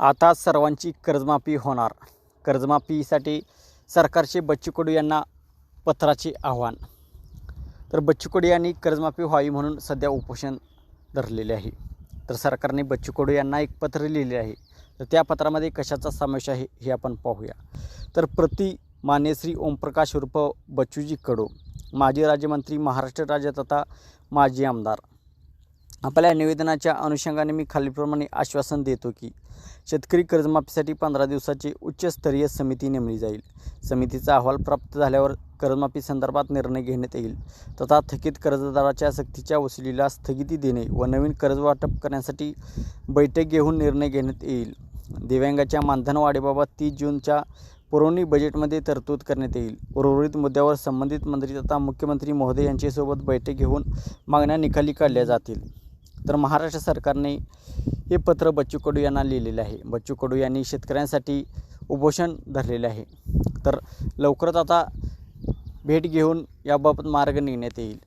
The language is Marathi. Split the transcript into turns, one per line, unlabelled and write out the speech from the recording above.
आता सर्वांची कर्जमाफी होणार. कर्जमाफीसाठी सरकारचे बच्चू कडू यांना पत्राचे आव्हान. तर बच्चू कडू यांनी कर्जमाफी व्हावी म्हणून सध्या उपोषण धरलेले आहे. तर सरकारने बच्चू कडू यांना एक पत्र लिहिले आहे. तर त्या पत्रामध्ये कशाचा समावेश आहे हे आपण पाहूया. तर प्रति मान्यश्री ओमप्रकाश उर्फ बच्चूजी कडू माजी राज्यमंत्री महाराष्ट्र राज्य तथा माजी आमदार. आपल्या निवेदनाच्या अनुषंगाने मी खालीलप्रमाणे आश्वासन देतो की शेतकरी कर्जमाफीसाठी पंधरा दिवसाची उच्चस्तरीय समिती नेमली जाईल. समितीचा अहवाल प्राप्त झाल्यावर कर्जमाफी संदर्भात निर्णय घेण्यात येईल. तथा थकीत कर्जदाराच्या सक्तीच्या वसुलीला स्थगिती देणे व नवीन कर्ज वाटप करण्यासाठी बैठक घेऊन निर्णय घेण्यात येईल. दिव्यांगाच्या मानधनवाढीबाबत तीस जूनच्या पुरवणी बजेटमध्ये तरतूद करण्यात येईल. उर्वरित मुद्द्यावर संबंधित मंत्री तथा मुख्यमंत्री महोदय यांच्यासोबत बैठक घेऊन मागण्या निकाली काढल्या जातील. तर महाराष्ट्र सरकारने हे पत्र बच्चू कडू यांना लिहिलेले आहे. बच्चू कडू यांनी शेतकऱ्यांसाठी उपोषण धरलेले आहे. तर लवकरच आता भेट घेऊन याबाबत मार्ग निघण्यात येईल.